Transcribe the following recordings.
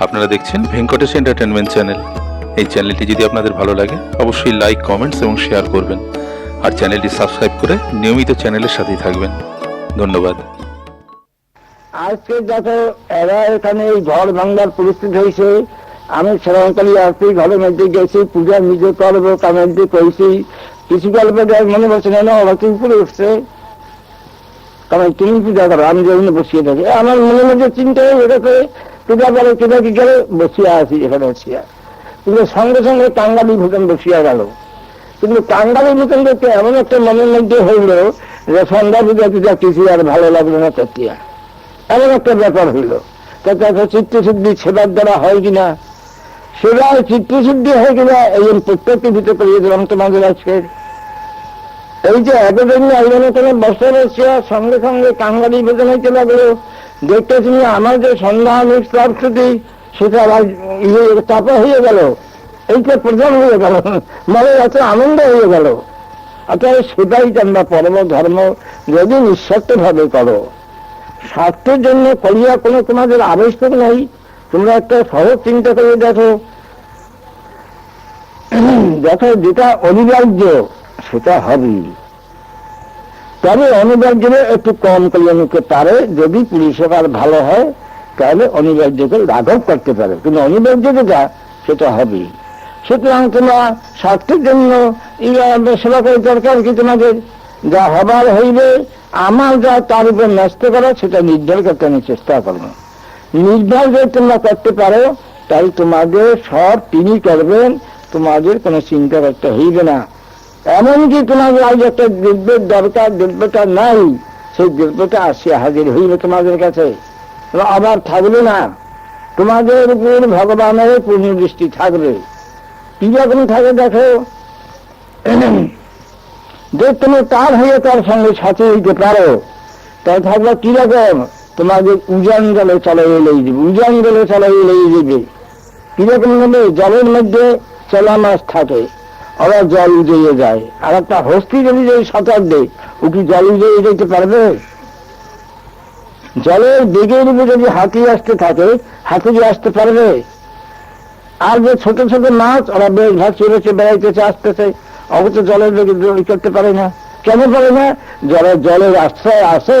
আপনারা দেখছেন Venkatesh entertainment channel এই চ্যানেলটি যদি আপনাদের ভালো লাগে, অবশ্যই লাইক কমেন্টস এবং শেয়ার করবেন। আর চ্যানেলটি সাবস্ক্রাইব করে নিয়মিত চ্যানেলের সাথেই থাকবেন। ধন্যবাদ। আজকে দেখো এরা এখানে এই ঘর ভাঙার পরিস্থিতি হয়েছে, আমি শ্রীলঙ্কালি আসছি ঘরের মধ্যে গেছি, পূজা নিজে করব, কামেন্টি করেছি কিছু কাল পরে মনে পড়ছে না ওরা তো উপরে উঠছে। কারণ তুমি পূজা করো, আমি যেখানে বসিয়ে থাকি। আমার মনে মধ্যে চিন্তা হয়ে গেছে পূজা করে কিনা কি করে? বসিয়া আছি এখানে বসিয়া। কিন্তু সঙ্গে সঙ্গে কাঙ্গালি ভুটান বসিয়া গেল। কিন্তু কাঙ্গালি ভুটান দেখতে এমন একটা মনের মধ্যে হইল যে সন্ধ্যা পূজা পূজা কিছু আর ভালো লাগল না চাতিয়া এমন একটা ব্যাপার হইল। তাতে একটা চিত্তশুদ্ধি সেবার দ্বারা হয় কিনা? সেবার চিত্তশুদ্ধি হয় কিনা? এই প্রত্যেকটি ভিতরে করিয়ে দিলাম তোমাদের আজকে। এই যে এতদিন আইনে কোনো বসে বসে সঙ্গে সঙ্গে কাঙ্গালি বেদনা চলে লাগল দেখতে তুমি আমার যে সন্ধ্যা নিষ্প্রাপ্তি সেটা আবার ইয়ে চাপা হয়ে গেল। এইটা প্রধান হয়ে গেল। মানে এত আনন্দ হয়ে গেল। অর্থাৎ সেটাই তোমরা পরম ধর্ম, যদি নিঃস্বার্থ ভাবে করো। স্বার্থের জন্য করিয়া কোনো তোমাদের আবশ্যক নাই। তোমরা একটা সহজ চিন্তা করে দেখো। দেখো যেটা অনিবার্য, সেটা হবেই। তবে অনিবার্য একটু কম করিয়া নিতে পারে, যদি পরিষেবার ভালো হয়, তাহলে অনিবার্যকে লাঘব করতে পারে। কিন্তু অনিবার্য যেটা সেটা হবেই সুতরাং তোমরা স্বার্থের জন্য সেবা করে দরকার কি তোমাদের? যা হবার হইবে, আমার যা তার উপর ন্যস্ত করা, সেটা নির্ভর করতে আমি চেষ্টা করব। নির্ভর যদি তোমরা করতে পারো, তাই তোমাদের সব তিনি করবেন, তোমাদের কোনো চিন্তা করতে হইবে না। এমনকি তোমাদের আজ একটা দ্রব্যের দরকার দ্রব্যটা নাই, সেই দ্রব্যটা আসিয়া হাজির হইবে তোমাদের কাছে। আবার থাকবে না। তোমাদের উপর ভগবানের পূর্ণ দৃষ্টি থাকবে। কি রকম থাকে দেখো, যে তুমি তার হয়ে তার সঙ্গে সাথে হইতে পারো তাই থাকবে কীরকম তোমাদের উজান জলে চলে এলেই দিবে উজান জলে চলে এলেই দিবে কীরকম হবে জলের মধ্যে চলা মাছ থাকে। ওরা জল উজেয়ে যায়। আর একটা হস্তি যদি যদি সাঁতার দেয়, ও কি জল উজেয়ে যেতে পারবে? জলের বেগের উপরে যদি হাতি আসতে থাকে হাতি আসতে পারবে। আর যে ছোট ছোট মাছ, ওরা বেশ চলেছে বেড়াইতেছে, আসতেছে। অবশ্য জলের বেগে করতে পারে না। কেন পারে না? জলের জলের আশ্রয় আছে।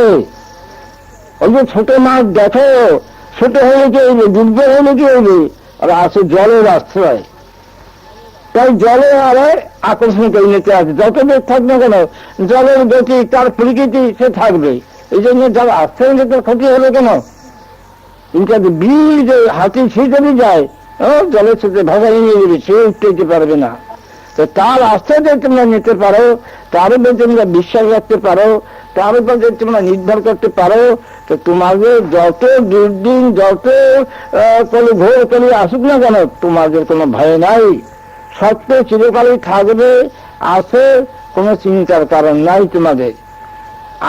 ওই যে ছোট মাছ দেখো, ছোট হলে কি হইবে দুর্বল হলে কি হইবে ওরা আছে জলের আশ্রয়। তাই জলে আবার আকর্ষণ করে নিতে আছে যত বেগ থাক না কেন, জলের গতি, তার প্রকৃতি সে থাকবে। এই জন্য জল আশ্রয় নিতে ক্ষতি হলো কেন? কিন্তু যে হাতি সে যায় জলের সাথে ভাগাই নিয়ে যাবে সে উঠতে পারবে না। তো তার আশ্রয় তোমরা নিতে পারো, তার উপর তোমরা বিশ্বাস রাখতে পারো, তার উপর যদি তোমরা নির্ভর করতে পারো, তো তোমাদের যত দুর্দিন, যত কোনো ঘোর কলি আসুক না কেন, তোমাদের কোনো ভয় নাই। সত্য চিরকালই থাকবে, আছে কোনো চিন্তার কারণ নাই তোমাদের।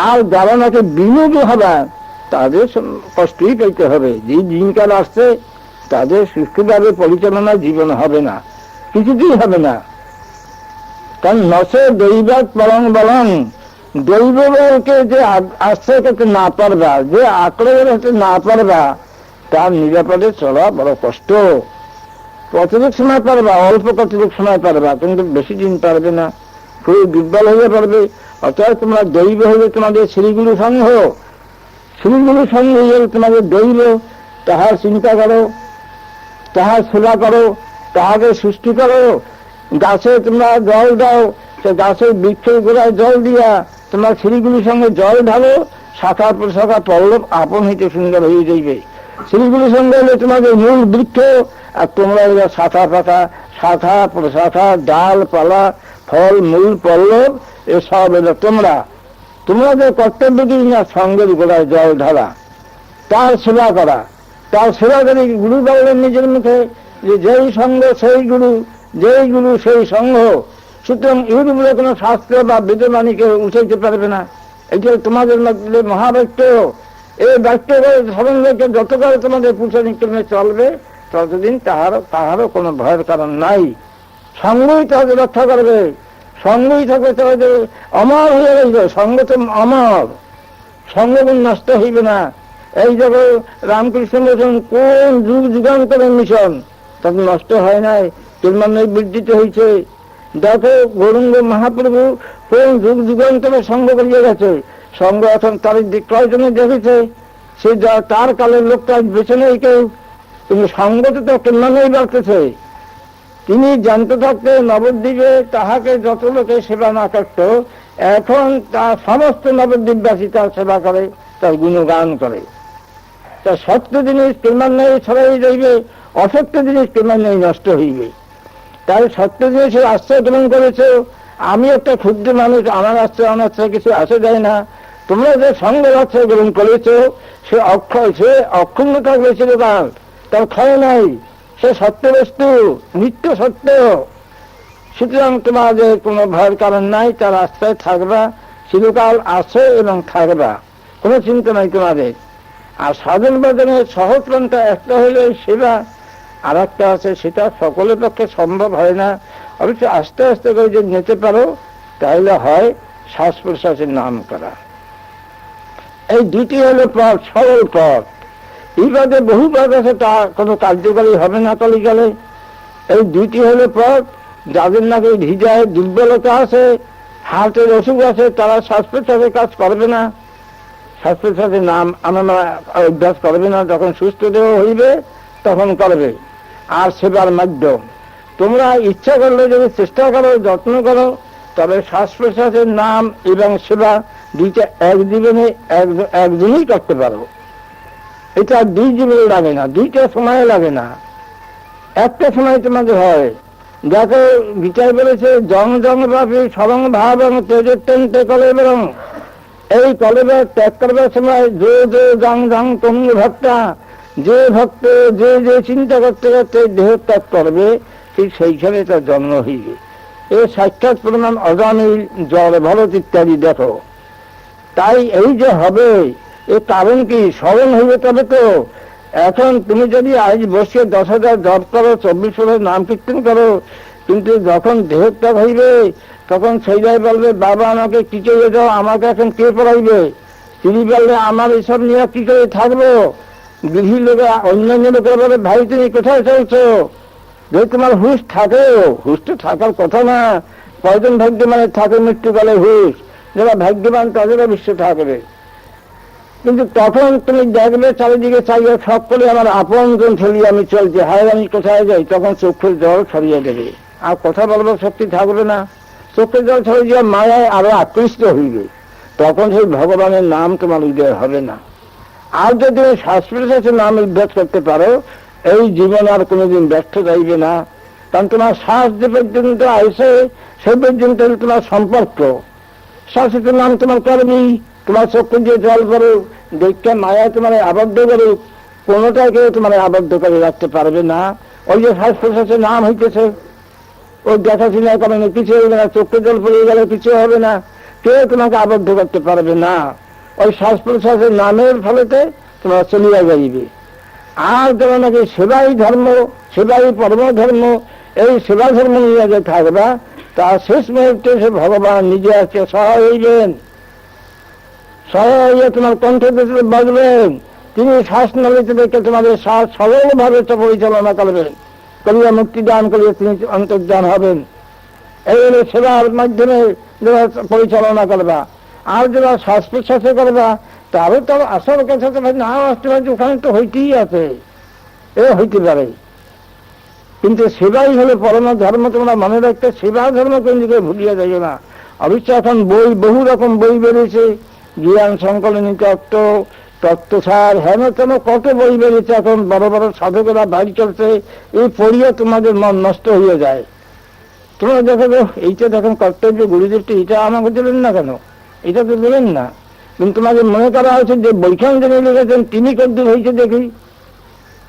আর যারা নাকি বিনিয়োগ হবে, তাদের কষ্টই পেতে হবে। যে দিনকাল আসছে, তাদের সুস্থভাবে পরিচালনা জীবন হবে না, কিছুতেই হবে না। কারণ নশে দৈবাত পলং বলং দৈব বলকে যে আশ্রয় করতে না পারবা, যে আঁকড়ে না পারবা, তার নিরাপদে চলা বড় কষ্ট। কতটুক সময় পারবা, অল্প কতটুক সময় পারবা, কিন্তু বেশি দিন পারবে না। খুব দুর্বল হয়ে পারবে অর্থাৎ তোমরা দৈব হলে তোমাদের শ্রীগুরু সঙ্গ শ্রীগুরু সঙ্গে হয়ে তোমাদের দৈব, তাহার চিন্তা করো, তাহার সেবা করো, তাহাকে সৃষ্টি করো, গাছে তোমরা জল দাও, সে গাছের বৃক্ষের গোড়ায় জল দিয়া তোমরা শ্রীগুলির সঙ্গে জল ঢালো, শাখা প্রশাখা পল্লব আপন হইতে সুন্দর হয়ে যাইবে। শ্রীগুলির সঙ্গে হলে তোমাদের মূল বৃক্ষ আর তোমরা এবার শাখা পাখা শাখা প্রশাখা ডাল, পালা, ফল, মূল, পল্লব, এসব এলো তোমরা, তোমাদের কর্তব্য কি না সঙ্গের গোড়ায় জল ঢালা, তার সেবা করা, তার সেবা করে গুরু বললেন নিজের মুখে, যে যেই সঙ্গ সেই গুরু, যেই গুরু সেই সঙ্গ, সুতরাং ইউরোপে কোনো শাস্ত্র বা বিদ্যমানীকে উঠাইতে পারবে না। এটা তোমাদের মধ্যে মহাবাক্য এই বাক্য সম্বন্ধে যত করে তোমাদের পুরুষ চলবে ততদিন তাহার তাহারও কোনো ভয়ের কারণ নাই। সঙ্গই তাদের রক্ষা করবে। সঙ্গই থাকবে তাদের অমর হয়ে রইবে। সঙ্গ তো অমর। সঙ্গগুণ নষ্ট হইবে না। এই যখন রামকৃষ্ণ মিশন কোন যুগ যুগান্তরের মিশন? তখন নষ্ট হয় নাই। ক্রমান্বয়ে বৃদ্ধিত হয়েছে দেখো, গৌরঙ্গ মহাপ্রভু কোন যুগ যুগান্তরে সঙ্গ করিয়ে গেছে। সঙ্গ এখন তার দিক কয়জনে দেখেছে। সে তার কালের লোকটা বেছে নেই কেউ। কিন্তু সঙ্গত তো ক্রমান্বয়ে বাড়তেছে তিনি জানতে থাকতে নবদ্বীপে তাহাকে যত লোকে সেবা না করত, এখন তার সমস্ত নবদ্বীপবাসী তার সেবা করে, তার গুণগান করে। তা সত্য জিনিস ক্রমান্বয়ে ছড়াই যাইবে অসত্য জিনিস ক্রমান্বয়ে নষ্ট হইবে। তাই সত্য জিনিসের আশ্রয় গ্রহণ করেছে, আমি একটা ক্ষুদ্র মানুষ, আমার আশ্রয় আমার আশ্রয় কিছু আসে যায় না। তোমরা যে সঙ্গের আশ্রয় গ্রহণ করেছ, সে অক্ষয়, সে অক্ষুণ্ণ থাকবে চিরকাল তার ক্ষয় নাই। সে সত্য বস্তু, নিত্য সত্য। সুতরাং তোমাদের কোনো ভয়ের কারণ নাই তার আশ্রয় থাকবা, চিরকাল আছে এবং থাকবা। কোনো চিন্তা নাই তোমাদের। আর সাধন বাদনে সহজ পন্থা একটা হইলে সেবা, আর একটা আছে সেটা সকলের পক্ষে সম্ভব হয় না। অবশ্য আস্তে আস্তে করে যদি নিতে পারো, তাহলে হয় শ্বাস প্রশ্বাসের নাম করা। এই দুটি হলো পথ, সরল পথ। এই বাদে বহু পথ আছে, তা কোনো কার্যকারী হবে না কলিকালে এই দুইটি হলো পথ, যাদের নাকি হৃদয়ে দুর্বলতা আছে, হার্টের অসুখ আছে, তারা শ্বাস প্রশ্বাসের কাজ করবে না। শ্বাস প্রশ্বাসের নাম আমরা অভ্যাস করবে না, যখন সুস্থ দেহ হইবে, তখন করবে। আর সেবার মাধ্যম। তোমরা ইচ্ছা করলে যদি চেষ্টা করো, যত্ন করো, তবে শ্বাস প্রশ্বাসের নাম এবং সেবা দুইটা এক জীবনে এক- একদিনই করতে পারো। এটা দুই জীবনে লাগে না, দুইটা সময় লাগে না। একটা সময় তোমাদের হয় দেখো বিচার বলেছে, জং জং ভাবি, সরং ভাব এবং তেজের টেন্টে কলে বেরং। এই কলেবে ত্যাগ করবার সময় যে যে জং জং তঙ্গ ভক্তা, যে ভক্ত, যে যে চিন্তা করতে করতে দেহ ত্যাগ করবে, ঠিক সেইখানে তার জন্ম হইবে। এ সাক্ষাৎ প্রমাণ অজামিল জল ভরত ইত্যাদি দেখো। তাই এই যে হবে এ কারণ কি? স্মরণ হইবে তবে তো। এখন তুমি যদি আজ বসে দশ হাজার জপ করো, চব্বিশ হাজার নাম কীর্তন করো, কিন্তু যখন দেহত্যাগ হইবে, তখন সেইটাই বলবে, বাবা, আমাকে কি করে দাও? আমাকে এখন কে পড়াইবে? তিনি বললে, আমার এসব নিয়ে কি করে থাকব? গৃহী লোকে অন্যান্য লোকের বলে, ভাই, তুমি কোথায় চলছো? যদি তোমার হুশ থাকে, হুশ তো থাকার কথা না। কয়জন ভাগ্যমানের থাকে মৃত্যুকালে হুশ? যারা ভাগ্যবান, তাদেরও বিশ্ব থাকবে কিন্তু তখন তুমি দেখবে চারিদিকে চাইবে সব করে আমার আপন জন ঠেলিয়ে আমি চলছি হায় আমি কোথায় যাই? তখন চোখের জল ছড়িয়ে দেবে আর কথা বলবার শক্তি থাকবে না। চোখের জল ছড়িয়ে দিয়ে মায়ায় আরও আকৃষ্ট হইবে। তখন সেই ভগবানের নাম তোমার উদয় হবে না। আর যদি শ্বাস প্রশ্বাসের নাম উদ্ধার করতে পারো, এই জীবন আর কোনোদিন ব্যর্থ যাইবে না। কারণ তোমার শ্বাস যে পর্যন্ত আইসে সে পর্যন্ত তোমার সম্পর্ক। শ্বাসের নাম তোমার করবি তোমার চক্ষু দিয়ে জল করুক দেখতে মায়া তোমার আবদ্ধ করে কোনোটাকে তোমার আবদ্ধ করে রাখতে পারবে না। ওই যে শ্বাস প্রশ্বাসের নাম হইতেছে, ওই দেখাশোনা করে না কিছু হবে না চোখে জল পড়ে গেলে কিছু হবে না। কেউ তোমাকে আবদ্ধ করতে পারবে না। ওই শ্বাস প্রশ্বাসের নামের ফলেতে তোমার চলিয়া যাইবে। আর যারা নাকি সেবাই ধর্ম সেবাই ধর্ম এই সেবা ধর্ম নিয়ে যে থাকবা, তা শেষ মুহূর্তে সে ভগবান নিজে আছে সহায় হইবেন। সহায় তোমার কণ্ঠ বাজবেন তিনি শ্বাস নলিতে দেখে তোমাদের শ্বাস সরলভাবে পরিচালনা করবেন। করিয়া মুক্তি দান করিয়া তিনি অন্তর্দান হবেন। এই হলো সেবার মাধ্যমে পরিচালনা করবা। আর যারা শ্বাস প্রশ্বাসে করবা, তারও তো আসল কথা তো নাও আসতে পারে ওখানে তো হইতেই আছে। এ হইতে পারে। কিন্তু সেবাই হলো পরম ধর্ম, তোমরা মনে রাখতে সেবা ধর্ম কোন দিকে ভুলিয়ে যাইও না। অবশ্য এখন বই, বহু রকম বই বেরিয়েছে। জ্ঞান সংকলনী তত্ত্ব, তত্ত্বসার হেন তেন কত বই বেরিয়েছে এখন বড় বড় সাধকেরা বাড়ি চলছে, এই পড়িয়ে তোমাদের মন নষ্ট হয়ে যায়। তোমরা দেখো এইটা দেখেন কর্তব্য গুরুদেবটি, এটা আমাকে দিলেন না কেন? এটা তো দিলেন না। কিন্তু তোমাদের মনে করা হয়েছে যে বৈখান যিনি লিখেছেন, তিনি কদ্দুর হয়েছে দেখি।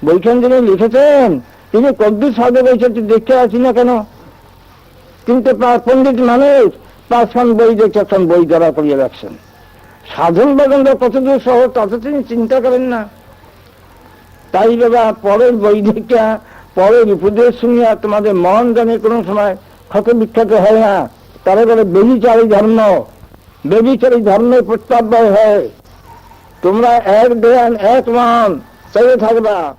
বৈখান যিনি লিখেছেন, তিনি কদ্দুর সাধক হয়েছে দেখতে আছি না কেন? কিন্তু পণ্ডিত মানুষ, পাঁচখান বই দেখে এখন বই ধরা করিয়ে রাখছেন। সাধন বাদনরা কতদূর সহজ তত তিনি চিন্তা করেন না। তাই বাবা, পরের বৈদিকা পরের উপদেশ শুনিয়া তোমাদের মন জানে কোনো সময় ক্ষত বিখ্যাত হয় না। তারা বলে, বেবিচারী ধর্ম, বেবিচারী ধর্মের প্রত্যাব্য হয়। তোমরা এক দেন এক মান চলে থাকবা।